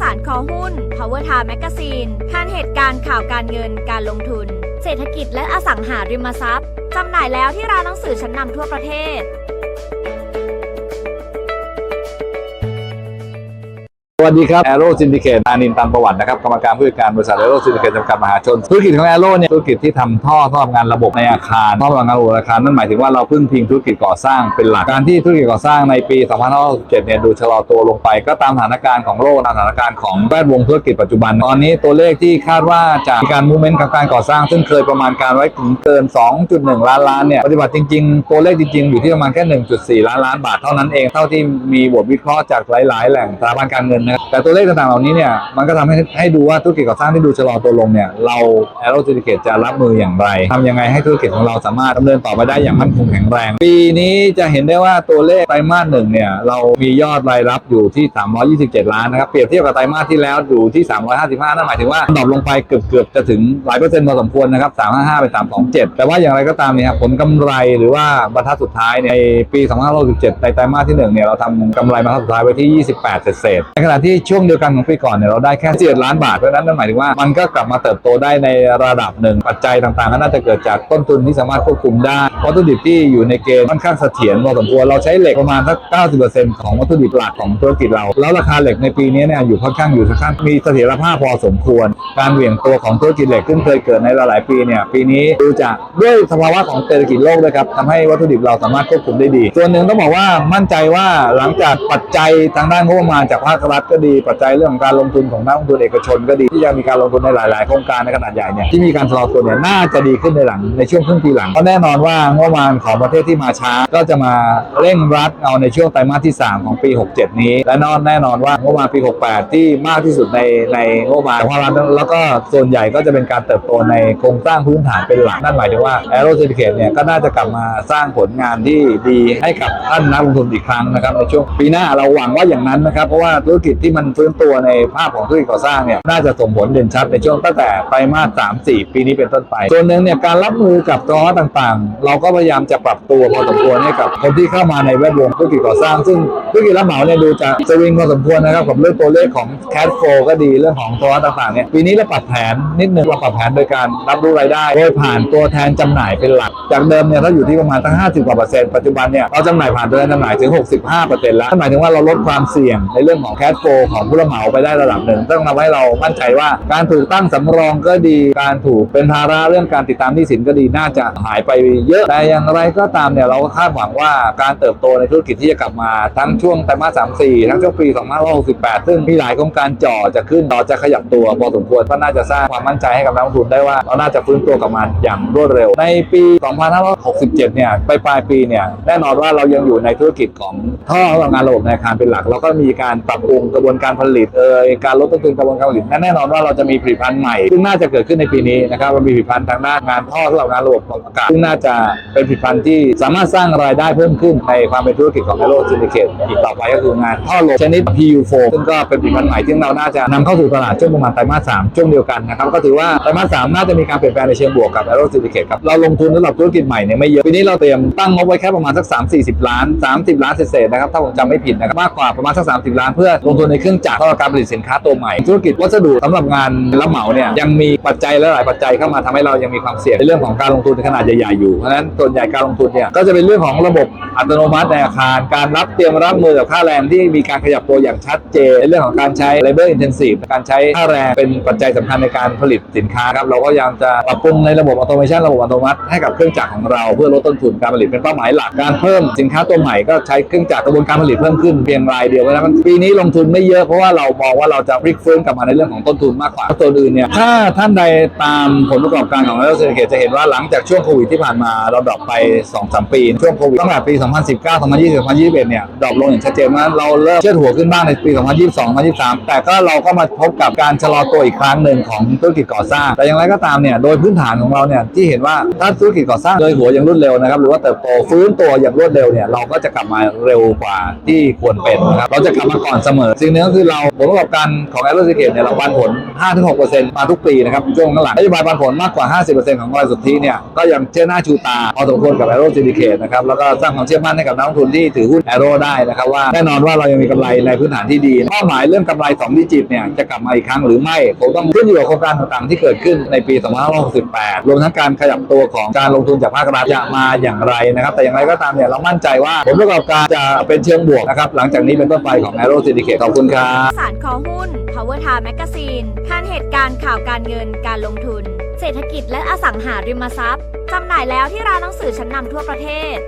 สารคอหุ้น Power Time Magazine ข่านเหตุการณ์ข่าวการเงินการลงทุน เศรษฐกิจและอสังหาริมทรัพย์ จำหน่ายแล้วที่ร้านหนังสือชั้นนำทั่วประเทศ สวัสดีครับ a อโร s ซินดิเคตอานินตันประวัตินะครับกรรมการผู้จัดการบริษัท a อโร s ซินดิเคตจำกัดมหาชน ธุรกิจของ a อโร่เนี่ยธุรกิจที่ทำท่อท่อทำงานระบบในอาคารท่อทำงานระบบอาคารนั่นหมายถึงว่าเราพึ่งพิงธุรกิจก่อสร้างเป็นหลักการที่ธุรกิจก่อสร้างในปี 2567เนี่ยดูชะลอตัวลงไป ก็ตามสถานการณ์ของโลกตามสถานการณ์ของแวดวงธุรกิจปัจจุบันตอนนี้ตัวเลขที่คาดว่าจะมีการมูเมนต์กับการก่อสร้าง ซึ่งเคยประมาณการไว้ถึงเกิน 2.1 ล้านล้านเนี่ยปฏิบัติจริง ๆ ตัวเลขจริง ๆ อยู่ที่ประมาณแค่ 1.4 ล้านล้านบาทเท่านั้นเองเท่าที่มีบทวิเคราะห์จากหลาย ๆ แหล่งสถาบันการเงินนะครับแต่ตัวเลขต่างๆเหล่านี้เนี่ยมันก็ทำให้ให้ดูว่าธุรกิจก่อสร้างที่ดูชะลอตัวลงเนี่ยเราแอโรซิลิเกตจะรับมืออย่างไรทำยังไงให้ธุรกิจของเราสามารถดำเนินต่อไปได้อย่างมั่นคงแข็งแรง ปีนี้จะเห็นได้ว่าตัวเลขไตรมาสหนึ่งเนี่ยเรามียอดรายรับอยู่ที่ 327 ล้านนะครับเปรียบเทียบกับไตรมาสที่แล้วอยู่ที่ 355 นั่นหมายถึงว่าดรอปลงไปเกือบเกือบจะถึงหลายเปอร์เซ็นต์พอสมควรนะครับ 355 ไป 327 แต่ว่าอย่างไรก็ตามเนี่ยครับผลกำไรหรือว่าบรรทัดสุดท้ายในปี 2567 ในไตรมาสที่หนึ่งเนี่ยเราทำกำไรบรรทัดสุดท้ายไว้ที่ 28 เศษในขณะที่ช่วงเดียวกันของปีก่อนเนี่ยเราได้แค่7ล้านบาทเพราะฉะนั้นนั่นหมายถึงว่ามันก็กลับมาเติบโตได้ในระดับหนึ่งปัจจัยต่างๆก็น่าจะเกิดจากต้นทุนที่สามารถควบคุมได้วัตถุดิบที่อยู่ในเกณฑ์ค่อนข้างเสถียรพอสมควรเราใช้เหล็กประมาณสัก 90%ของวัตถุดิบหลักของธุรกิจเรา แล้วราคาเหล็กในปีนี้เนี่ยอยู่ค่อนข้างอยู่ค่อนข้างมีเสถียรภาพพอสมควร การเหวี่ยงตัวของธุรกิจเหล็กซึ่งเคยเกิดในหลายๆปีเนี่ยปีนี้ดูจากด้วยสภาวะของเศรษฐกิจโลกด้วยครับทำให้วัตถุดิบเราสามารถควบคุมได้ดี ส่วนหนึ่งต้องบอกว่ามั่นใจว่าหลังจากปัจจัยทางด้านงบประมาณจากภาครัฐก็ดีปัจจัยเรื่องของการลงทุนของนักลงทุนเอกชนก็ดีที่จะมีการลงทุนในหลาย ๆ โครงการในขนาดใหญ่เนี่ยที่มีการชะลอตัวเนี่ยน่าจะดีขึ้นในหลังในช่วงครึ่งปีหลังเพราะแน่นอนว่างบประมาณของประเทศที่มาช้าก็จะมาเร่งรัดเอาในช่วงไตรมาสที่ 3 ของปี 67 นี้ และนอนแน่นอนว่างบประมาณปี 68 ที่มากที่สุดในในงบประมาณของภาครัฐแล้วก็ส่วนใหญ่ก็จะเป็นการเติบโตในโครงสร้างพื้นฐานเป็นหลักนั่นหมายถึงว่า a อโร s ซิลิเ t เนี่ยก็น่าจะกลับมาสร้างผลงานที่ดีให้กับท่านนักลงทุนอีกครั้งนะครับในช่วงปีหน้าเราหวังว่าอย่างนั้นนะครับเพราะว่าธุรกิจที่มันฟื้นตัวในภาพของธุรกิจก่อสร้างเนี่ยน่าจะส่งผลเด่นชัดในช่วงตั้งแต่ไตรมาส3 4 ปีนี้เป็นต้นไปส่วนหนึ่งเนี่ยการรับมือกับภาวะต่างๆ เราก็พยายามจะปรับตัวพอสมควรให้กับคนที่เข้ามาในแวดวงธุรกิจก่อสร้าง ซึ่งธุรกิจรับเหมาเนี่ยดูจะสวิงพอสมควรนะครับกับเรื่องตัวเลขของ cash flow ก็ดีเรื่องของภาวะต่างๆเนี่ยปีนี้เราปรับแผนนิดนึงเราปรับแผนโดยการรับรู้รายได้โดยผ่านตัวแทนจำหน่ายเป็นหลัก จากเดิมเนี่ยถ้าอยู่ที่ประมาณตั้ง 50กว่าเปอร์เซ็นต์ปัจจุบันเนี่ยเราจำหน่ายผ่านตัวแทนจำหน่ายถึง 65เปอร์เซ็นต์แล้วหมายถึงว่าเราลดความเสี่ยงในเรื่องของ cash ของผู้รับเหมาไปได้ระดับหนึ่งต้องทำให้เรามั่นใจว่า การถูกตั้งสำรองก็ดี การถูกเป็นภาระเรื่องการติดตามหนี้สินก็ดีน่าจะหายไปเยอะแต่อย่างไรก็ตามเนี่ยเราก็คาดหวังว่าการเติบโตในธุรกิจที่จะกลับมาทั้งช่วงไตรมาส3 4 ทั้งช่วงปี2568 ซึ่งมีหลายโครงการจ่อจะขึ้นต่อจะขยับตัวพอสมควรก็น่าจะสร้างความมั่นใจให้กับนักลงทุนได้ว่าเราน่าจะฟื้นตัวกลับมาอย่างรวดเร็ว ในปี 2567 เนี่ยไปปลายปีเนี่ยแน่นอนว่าเรายังอยู่ในธุรกิจของท่อพลังงานระบบในอาคารเป็นหลัก แล้วก็มีการปรับปรุงกระบวนการผลิตเอ่ยการลดต้นทุนกระบวนการผลิตและแน่นอนว่าเราจะมีผลิตภัณฑ์ใหม่ซึ่งน่าจะเกิดขึ้นในปีนี้นะครับเรามีผลิตภัณฑ์ทางด้านงานท่อพลังงานระบบอากาศซึ่งน่าจะเป็นผลิตภัณฑ์ที่สามารถสร้างรายได้เพิ่มขึ้นในความเป็นธุรกิจของ Aero Syndicate อีกต่อไปก็คืองานท่อลมชนิด PU4 ซึ่งก็เป็นผลิตภัณฑ์ใหม่ที่เราน่าจะนำเข้าสู่ตลาดช่วงประมาณไตรมาส3ช่วงเดียวกันนะครับก็ถือว่าไตรมาส3น่าจะมีการเปลี่ยนแปลงในเชิงบวกกับ Aero Syndicate ครับเราลงทุนสำหรับธุรกิจใหม่เนี่ยไม่เยอะปีนี้เราเตรียมตั้งงบไว้แค่ประมาณสัก3-40 ล้าน 30 ล้านเศษๆนะครับถ้าผมจำไม่ผิดนะครับมากกว่าประมาณสัก 30 ล้านเพื่อลงทุนในเครื่องจักรเท่าการผลิตสินค้าตัวใหม่ ธุรกิจวัสดุสำหรับงานรับเหมาเนี่ยยังมีปัจจัยลหลายปัจจัยเข้ามาทำให้เรายังมีความเสี่ยงในเรื่องของการลงทุนในขนาดใหญ่ๆอยู่เพราะฉะนั้นส่วนใหญ่การลงทุนเนี่ยก็จะเป็นเรื่องของระบบ อัตโนมัติในอาคาร การรับเตรียมรับมือกับค่าแรงที่มีการขยับตัวอย่างชัดเจนในเรื่องของการใช้ labor intensive การใช้ค่าแรงเป็นปัจจัยสำคัญในการผลิตสินค้าครับเราก็ยังจะปรับปรุงในระบบออโตเมชันระบบอัตโนมัติให้กับเครื่องจักรของเราเพื่อลดต้นทุนการผลิตเป็นเป้าหมายหลักการเพิ่มสินค้าตัวใหม่ก็ใช้เครื่องจักรกระบวนการผลิตเพิ่มขึ้นเพียงรายเดียวเพราะฉะนั้นปีนี้ลงทุนไม่เยอะเพราะว่าเรามองว่าเราจะพลิกฟื้นกลับมาในเรื่องของต้นทุนมากกว่าตัวอื่นเนี่ยถ้าท่านใดตามผลประกอบการของเราเศรษฐกิจจะเห็นว่าหลังจากช่วงโควิดที่ผ่านมาเราดรอปไป2-3ปีช่วงโควิดตั้งแต่ปี2019 2020 2021 เนี่ยดรอปลงอย่างชัดเจนมากเราเริ่มเชิดหัวขึ้นบ้างในปี 2022 2023 แต่ก็เราก็มาพบกับการชะลอตัวอีกครั้งหนึ่งของธุรกิจก่อสร้าง แต่อย่างไรก็ตามเนี่ยโดยพื้นฐานของเราเนี่ยที่เห็นว่าถ้าธุรกิจก่อสร้างโดยหัวอย่างรวดเร็วนะครับหรือว่าเติบโตฟื้นตัวอย่างรวดเร็วเนี่ยเราก็จะกลับมาเร็วกว่าที่ควรเป็นนะครับเราจะกลับมาก่อนเสมอ สิ่งนึงก็คือเราผลประกอบการของแอโรซิเกตเนี่ยเราปันผล 5-6%มาทุกปีนะครับช่วงข้างหลังนโยบายปันผลมากกว่า 50%ของกำไรสุทธิเนี่ยก็ยังเชื่อหน้าชูตาพอสมควรกับแอโรซิเกตนะครับแล้วก็สร้างความเชื่ออมั่นให้กับนักลงทุนที่ถือหุ้นแอโร่ได้นะครับว่าแน่นอนว่าเรายังมีกำไรในพื้นฐานที่ดีเป้าหมายเรื่องกำไร2ดิจิตเนี่ยจะกลับมาอีกครั้งหรือไม่คงต้องขึ้นอยู่กับโครงการต่างๆที่เกิดขึ้นในปี 2568 รวมทั้งการขยับตัวของการลงทุนจากภาครัฐจะมาอย่างไรนะครับแต่อย่างไรก็ตามเนี่ยเรามั่นใจว่าผลประกอบการจะเป็นเชิงบวกนะครับหลังจากนี้เป็นต้นไปของ Aero Syndicate ขอบคุณครับสารคอหุ้น Power Time Magazine คานเหตุการณ์ข่าวการเงินการลงทุน เศรษฐกิจและอสังหาริมทรัพย์จำหน่ายแล้วที่ร้านหนังสือชั้นนำทั่วประเทศ